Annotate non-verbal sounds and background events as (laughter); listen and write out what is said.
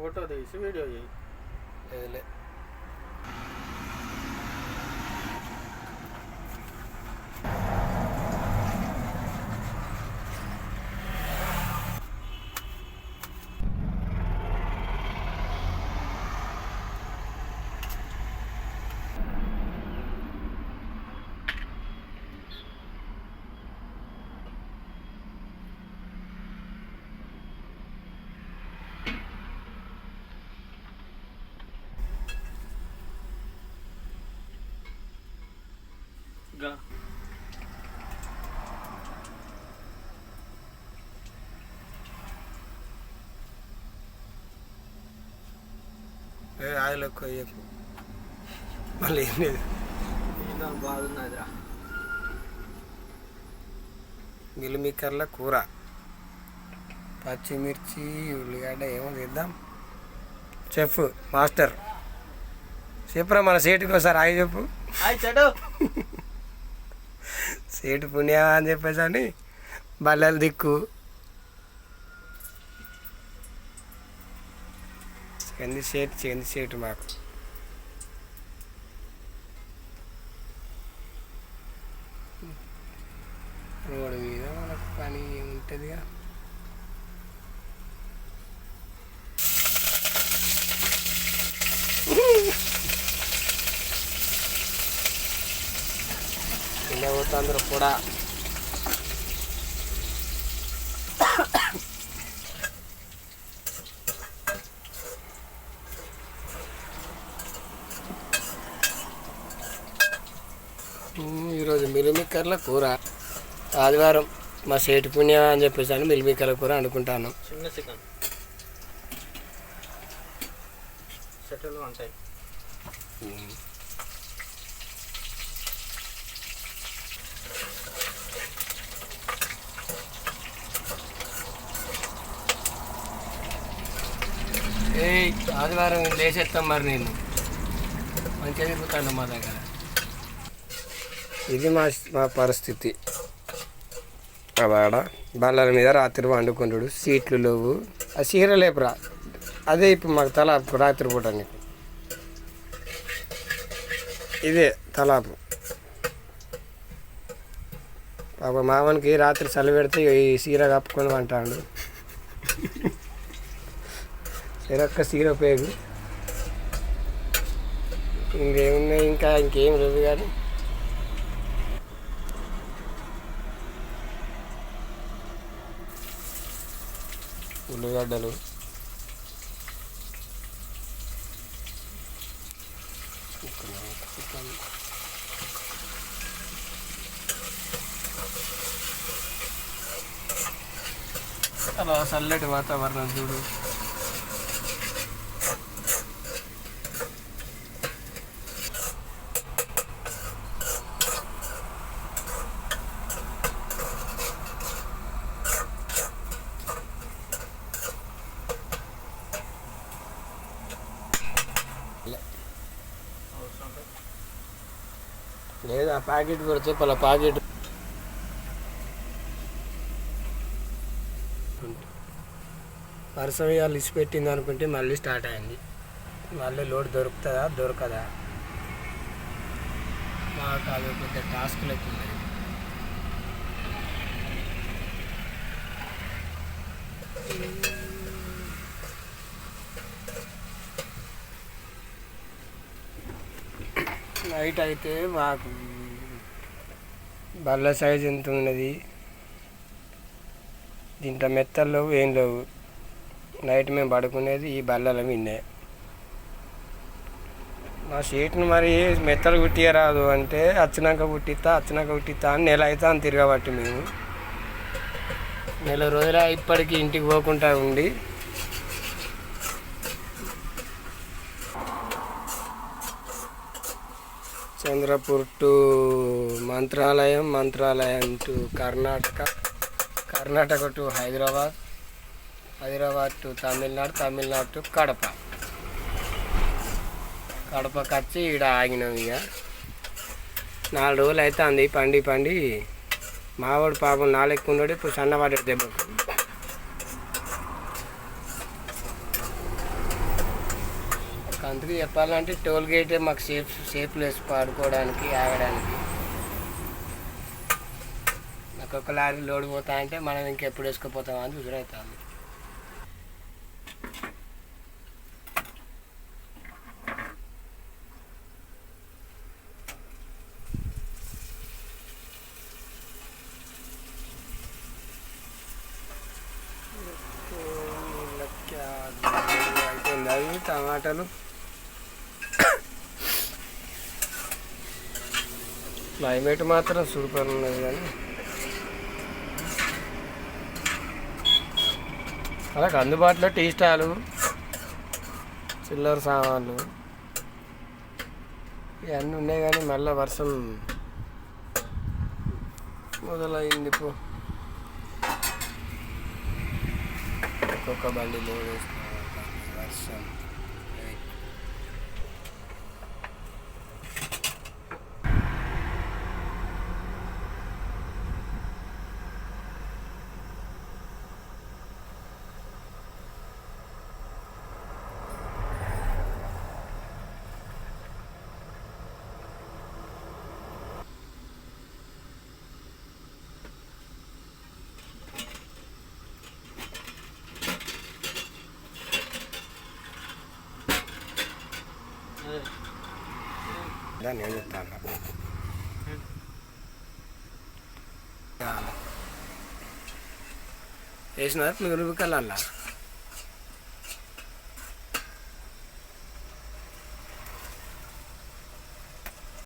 Photo తీసి video చేయి లేదులే గా ఏ ఆయిల్ ఎక్కువ వేయకు. మళ్ళీ ఏం లేదు. బాగున్నదిరా. మిల్లిమిక్కర్ల కూర. పచ్చిమిర్చి ఉల్లిగడ్డ ఏమో చేద్దాం. Chef master. చెప్పురా మన సేటుకి ఒకసారి ఆగి చెప్పు. (laughs) సేటు పుణ్యా అని చెప్పేసి అని బల్లెల దిక్కు. చెంది సేటు చెంది మాకు. రోడ్డు మీద మనకు పని ఉంటుందిగా ఇలా పోతే అందరూ కూడా ఈరోజు మిలిమిక్కర్ల కూర. ఆదివారం మా సేటు పుణ్యం అని చెప్పేసి అని మిలిమిక్కర్ల కూర అనుకుంటాను చిన్న చికెన్. షటిల్ ఉంటాయి ఏ ఆదివారం లేచేస్తాం మరి నేను మంచిగా తిరుగుతాను మా దగ్గర. ఇది మా మా పరిస్థితి. ఆడ బల్లల మీద రాత్రి వండుకుంటాడు సీట్లు లేవు. ఆ చీర లేపురా. అదే ఇప్పుడు మాకు తలాపు రాత్రి పూట నీకు ఇదే తలాపు. పాప మామనికి రాత్రి చలి పెడితే ఈ చీర కప్పుకొని అంటాడు చెరొక్క సీర పేరు ఇంకేమున్నాయి ఇంకా? ఇంకేం లేదు కానీ. ఉల్లిగడ్డలు. అలా చల్లటి వాతావరణం చూడు. లేదు ఆ ప్యాకెట్ పెడితే పలా ప్యాకెట్ వర్షం ఇవాళ ఇసి పెట్టింది అనుకుంటే మళ్ళీ స్టార్ట్ అయింది. మళ్ళీ లోడ్ దొరుకుతుందా? దొరకదా? మాకు అది పెద్ద టాస్క్ లెక్క ఉన్నది నైట్ అయితే మాకు బల్ల సైజ్ ఎంత ఉన్నది? దీంట్లో మెత్తలు లేవు ఏం లేవు. నైట్ మేము పడుకునేది ఈ బల్లల మీదే మా సీట్ను మరి మెత్తలు కుట్టియరాదు అంటే వచ్చినాక కుట్టిస్తా అచ్చినాక కుట్టిస్తా అని నెల అయితే అని తిరగబట్టి మేము. నెల రోజుల ఇప్పటికీ ఇంటికి పోకుండా ఉండి Chandrapur to Mantralayam Mantralayam to Karnataka Karnataka to Hyderabad Hyderabad to Tamil Nadu Tamil Nadu to Kadapa. కడపకి వచ్చి ఈడ ఆగినాం ఇక నాలుగు రోజులు అయితే అంది పండి పండి. మావాడు పాపం నాలుగు ఉన్నాడు ఇప్పుడు సన్నవాడు దెబ్బకు. అందుకు చెప్పాలంటే టోల్ గేటే మాకు సేఫ్ సేఫ్ ప్లేస్ పాడుకోవడానికి ఆగడానికి ఒక్కొక్క లారీ లోడ్ పోతా అంటే మనం ఇంకెప్పుడు వేసుకుపోతామా అని చూసుడవుతుంది అయిపోయింది అవి టమాటాలు క్లైమేట్ మాత్రం సూపర్ ఉన్నది కానీ. అలాగే అందుబాటులో టీ స్టాలు చిల్లర సామాన్లు ఇవన్నీ ఉన్నాయి కానీ మళ్ళీ వర్షం మొదలైంది ఇప్పుడు ఒక్కొక్క బండి లోడ్ వర్షం అదే. దాన్ని నేను చెప్తాను. వేసినారు మీరు కల్లా